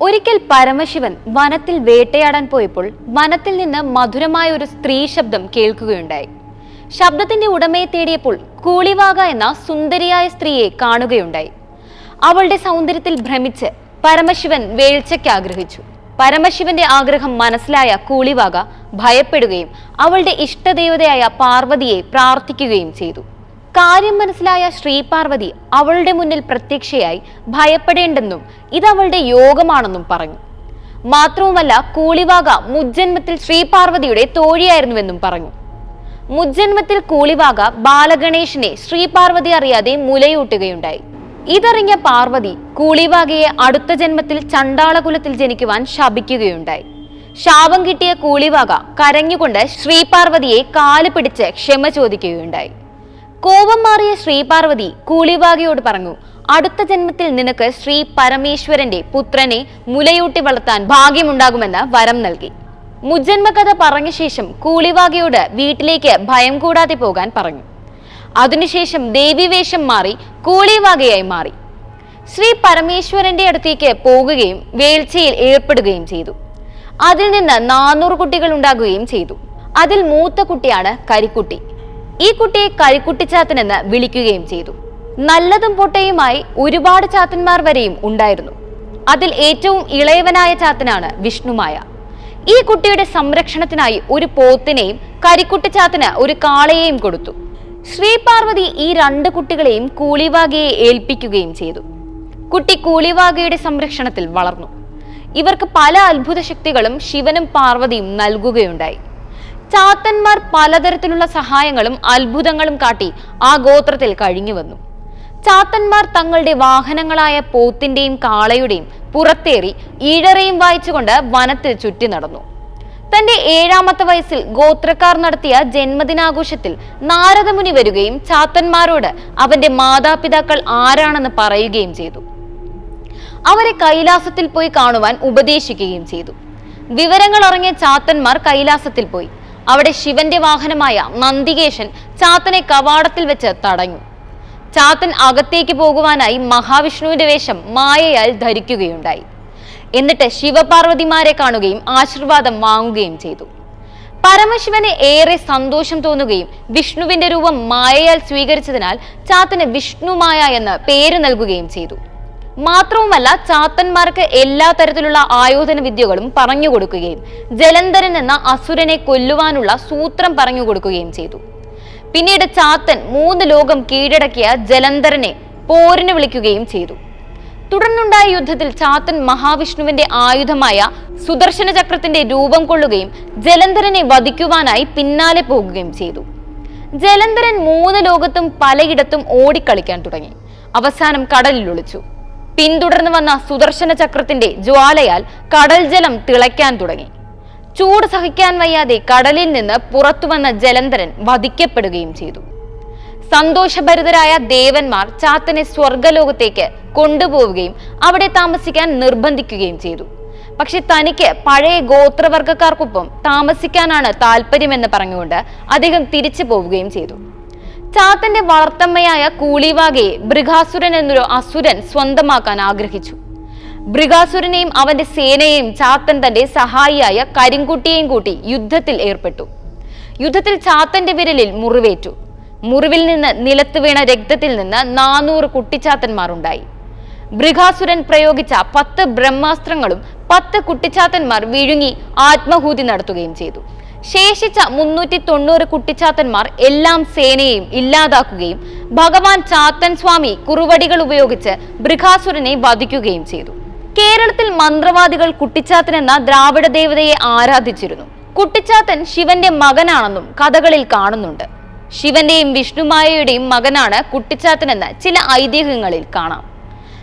ഒരിക്കൽ പരമശിവൻ വനത്തിൽ വേട്ടയാടാൻ പോയപ്പോൾ വനത്തിൽ നിന്ന് മധുരമായ ഒരു സ്ത്രീ ശബ്ദം കേൾക്കുകയുണ്ടായി. ശബ്ദത്തിന്റെ ഉടമയെ തേടിയപ്പോൾ കൂളിവാക എന്ന സുന്ദരിയായ സ്ത്രീയെ കാണുകയുണ്ടായി. അവളുടെ സൗന്ദര്യത്തിൽ ഭ്രമിച്ച് പരമശിവൻ വേഴ്ചയ്ക്ക് ആഗ്രഹിച്ചു. പരമശിവന്റെ ആഗ്രഹം മനസ്സിലായ കൂളിവാക ഭയപ്പെടുകയും അവളുടെ ഇഷ്ടദേവതയായ പാർവതിയെ പ്രാർത്ഥിക്കുകയും ചെയ്തു. കാര്യം മനസ്സിലായ ശ്രീപാർവതി അവളുടെ മുന്നിൽ പ്രത്യക്ഷയായി ഭയപ്പെടേണ്ടെന്നും ഇത് അവളുടെ യോഗമാണെന്നും പറഞ്ഞു. മാത്രവുമല്ല കൂളിവാക മുജ്ജന്മത്തിൽ ശ്രീപാർവതിയുടെ തോഴിയായിരുന്നുവെന്നും പറഞ്ഞു. മുജ്ജന്മത്തിൽ കൂളിവാക ബാലഗണേശനെ ശ്രീപാർവതി അറിയാതെ മുലയൂട്ടുകയുണ്ടായി. ഇതറിഞ്ഞ പാർവതി കൂളിവാകയെ അടുത്ത ജന്മത്തിൽ ചണ്ടാളകുലത്തിൽ ജനിക്കുവാൻ ശപിക്കുകയുണ്ടായി. ശാപം കിട്ടിയ കൂളിവാക കരഞ്ഞുകൊണ്ട് ശ്രീപാർവതിയെ കാൽ പിടിച്ച് ക്ഷമ ചോദിക്കുകയുണ്ടായി. കോപം മാറിയ ശ്രീപാർവതി കൂളിവാകയോട് പറഞ്ഞു അടുത്ത ജന്മത്തിൽ നിനക്ക് ശ്രീ പരമേശ്വരന്റെ പുത്രനെ മുലയൂട്ടി വളർത്താൻ ഭാഗ്യമുണ്ടാകുമെന്ന് വരം നൽകി. മുജ്ജന്മ കഥ പറഞ്ഞ ശേഷം കൂളിവാകയോട് വീട്ടിലേക്ക് ഭയം കൂടാതെ പോകാൻ പറഞ്ഞു. അതിനുശേഷം ദേവീവേഷം മാറി കൂളിവാകയായി മാറി. ശ്രീ പരമേശ്വരന്റെ അടുത്തേക്ക് പോകുകയും വേൾച്ചയിൽ ഏർപ്പെടുകയും ചെയ്തു. അതിൽ നിന്ന് നാനൂറ് കുട്ടികൾ ഉണ്ടാകുകയും ചെയ്തു. അതിൽ മൂത്ത കുട്ടിയാണ് കരിക്കുട്ടി. ഈ കുട്ടിയെ കരിക്കുട്ടിച്ചാത്തനെന്ന് വിളിക്കുകയും ചെയ്തു. നല്ലതും പൊട്ടയുമായി ഒരുപാട് ചാത്തന്മാർ വരെയും ഉണ്ടായിരുന്നു. അതിൽ ഏറ്റവും ഇളയവനായ ചാത്തനാണ് വിഷ്ണുമായ. ഈ കുട്ടിയുടെ സംരക്ഷണത്തിനായി ഒരു പോത്തിനെയും കരിക്കുട്ടിച്ചാത്തന് ഒരു കാളയെയും കൊടുത്തു. ശ്രീ പാർവതി ഈ രണ്ട് കുട്ടികളെയും കൂളിവാകയെ ഏൽപ്പിക്കുകയും ചെയ്തു. കുട്ടി കൂളിവാകയുടെ സംരക്ഷണത്തിൽ വളർന്നു. ഇവർക്ക് പല അത്ഭുത ശക്തികളും ശിവനും പാർവതിയും നൽകുകയുണ്ടായി. ചാത്തന്മാർ പലതരത്തിലുള്ള സഹായങ്ങളും അത്ഭുതങ്ങളും കാട്ടി ആ ഗോത്രത്തിൽ കഴിഞ്ഞു വന്നു. ചാത്തന്മാർ തങ്ങളുടെ വാഹനങ്ങളായ പോത്തിന്റെയും കാളയുടെയും പുറത്തേറി ഈഴറയും വായിച്ചുകൊണ്ട് വനത്തിൽ ചുറ്റി നടന്നു. തന്റെ ഏഴാമത്തെ വയസ്സിൽ ഗോത്രക്കാർ നടത്തിയ ജന്മദിനാഘോഷത്തിൽ നാരദമുനി വരികയും ചാത്തന്മാരോട് അവന്റെ മാതാപിതാക്കൾ ആരാണെന്ന് പറയുകയും ചെയ്തു. അവരെ കൈലാസത്തിൽ പോയി കാണുവാൻ ഉപദേശിക്കുകയും ചെയ്തു. വിവരങ്ങൾ അറിഞ്ഞ ചാത്തന്മാർ കൈലാസത്തിൽ പോയി. അവിടെ ശിവന്റെ വാഹനമായ നന്ദികേശൻ ചാത്തനെ കവാടത്തിൽ വെച്ച് തടഞ്ഞു. ചാത്തൻ അകത്തേക്ക് പോകുവാനായി മഹാവിഷ്ണുവിന്റെ വേഷം മായയാൽ ധരിക്കുകയുണ്ടായി. എന്നിട്ട് ശിവപാർവതിമാരെ കാണുകയും ആശീർവാദം വാങ്ങുകയും ചെയ്തു. പരമശിവന് ഏറെ സന്തോഷം തോന്നുകയും വിഷ്ണുവിന്റെ രൂപം മായയാൽ സ്വീകരിച്ചതിനാൽ ചാത്തന് വിഷ്ണുമായ എന്ന് പേര് നൽകുകയും ചെയ്തു. മാത്രവുമല്ല ചാത്തന്മാർക്ക് എല്ലാ തരത്തിലുള്ള ആയോധന വിദ്യകളും പറഞ്ഞു കൊടുക്കുകയും ജലന്ധരൻ എന്ന അസുരനെ കൊല്ലുവാനുള്ള സൂത്രം പറഞ്ഞു കൊടുക്കുകയും ചെയ്തു. പിന്നീട് ചാത്തൻ മൂന്ന് ലോകം കീഴടക്കിയ ജലന്ധരനെ പോരിന് വിളിക്കുകയും ചെയ്തു. തുടർന്നുണ്ടായ യുദ്ധത്തിൽ ചാത്തൻ മഹാവിഷ്ണുവിന്റെ ആയുധമായ സുദർശന ചക്രത്തിന്റെ രൂപം കൊള്ളുകയും ജലന്ധരനെ വധിക്കുവാനായി പിന്നാലെ പോകുകയും ചെയ്തു. ജലന്ധരൻ മൂന്ന് ലോകത്തും പലയിടത്തും ഓടിക്കളിക്കാൻ തുടങ്ങി. അവസാനം കടലിൽ ഒളിച്ചു. പിന്തുടർന്നു വന്ന സുദർശന ചക്രത്തിന്റെ ജ്വാലയാൽ കടൽ ജലം തിളയ്ക്കാൻ തുടങ്ങി. ചൂട് സഹിക്കാൻ വയ്യാതെ കടലിൽ നിന്ന് പുറത്തുവന്ന ജലന്ധരൻ വധിക്കപ്പെടുകയും ചെയ്തു. സന്തോഷഭരിതരായ ദേവന്മാർ ചാത്തനെ സ്വർഗലോകത്തേക്ക് കൊണ്ടുപോവുകയും അവിടെ താമസിക്കാൻ നിർബന്ധിക്കുകയും ചെയ്തു. പക്ഷെ തനിക്ക് പഴയ ഗോത്രവർഗക്കാർക്കൊപ്പം താമസിക്കാനാണ് താല്പര്യമെന്ന് പറഞ്ഞുകൊണ്ട് അദ്ദേഹം തിരിച്ചു പോവുകയും ചെയ്തു. ചാത്തന്റെ വളർത്തമ്മയായ കൂളിവാഗയെ ബൃഹാസുരൻ എന്നൊരു അസുരൻ സ്വന്തമാക്കാൻ ആഗ്രഹിച്ചു. ബൃഹാസുരനെയും അവന്റെ സേനയെയും ചാത്തൻ തന്റെ സഹായിയായ കരിങ്കുട്ടിയെയും കൂട്ടി യുദ്ധത്തിൽ ഏർപ്പെട്ടു. യുദ്ധത്തിൽ ചാത്തന്റെ വിരലിൽ മുറിവേറ്റു. മുറിവിൽ നിന്ന് നിലത്ത് വീണ രക്തത്തിൽ നിന്ന് നാനൂറ് കുട്ടിച്ചാത്തന്മാരുണ്ടായി. ബൃഹാസുരൻ പ്രയോഗിച്ച പത്ത് ബ്രഹ്മാസ്ത്രങ്ങളും പത്ത് കുട്ടിച്ചാത്തന്മാർ വിഴുങ്ങി ആത്മഹൂതി നടത്തുകയും ചെയ്തു. ശേഷിച്ച മുന്നൂറ്റി തൊണ്ണൂറ് കുട്ടിച്ചാത്തന്മാർ എല്ലാം സേനയെയും ഇല്ലാതാക്കുകയും ഭഗവാൻ ചാത്തൻ സ്വാമി കുറുവടികൾ ഉപയോഗിച്ച് ബൃഹാസുരനെ വധിക്കുകയും ചെയ്തു. കേരളത്തിൽ മന്ത്രവാദികൾ കുട്ടിച്ചാത്തൻ എന്ന ദ്രാവിഡ ദേവതയെ ആരാധിച്ചിരുന്നു. കുട്ടിച്ചാത്തൻ ശിവന്റെ മകനാണെന്നും കഥകളിൽ കാണുന്നുണ്ട്. ശിവന്റെയും വിഷ്ണുമായയുടെയും മകനാണ് കുട്ടിച്ചാത്തൻ എന്ന് ചില ഐതിഹ്യങ്ങളിൽ കാണാം.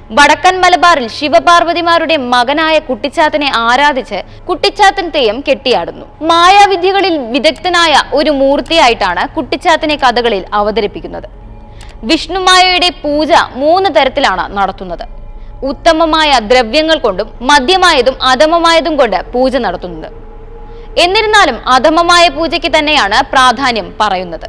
വടക്കൻ മലബാറിൽ ശിവപാർവതിമാരുടെ മകനായ കുട്ടിച്ചാത്തനെ ആരാധിച്ച് കുട്ടിച്ചാത്തൻ തെയ്യം കെട്ടിയാടുന്നു. മായാവിദ്യകളിൽ വിദഗ്ധനായ ഒരു മൂർത്തിയായിട്ടാണ് കുട്ടിച്ചാത്തനെ കഥകളിൽ അവതരിപ്പിക്കുന്നത്. വിഷ്ണുമായയുടെ പൂജ മൂന്ന് തരത്തിലാണ് നടത്തുന്നത്. ഉത്തമമായ ദ്രവ്യങ്ങൾ കൊണ്ടും മദ്യമായതും അധമമായതും കൊണ്ട് പൂജ നടത്തുന്നത്. എന്നിരുന്നാലും അധമമായ പൂജയ്ക്ക് തന്നെയാണ് പ്രാധാന്യം പറയുന്നത്.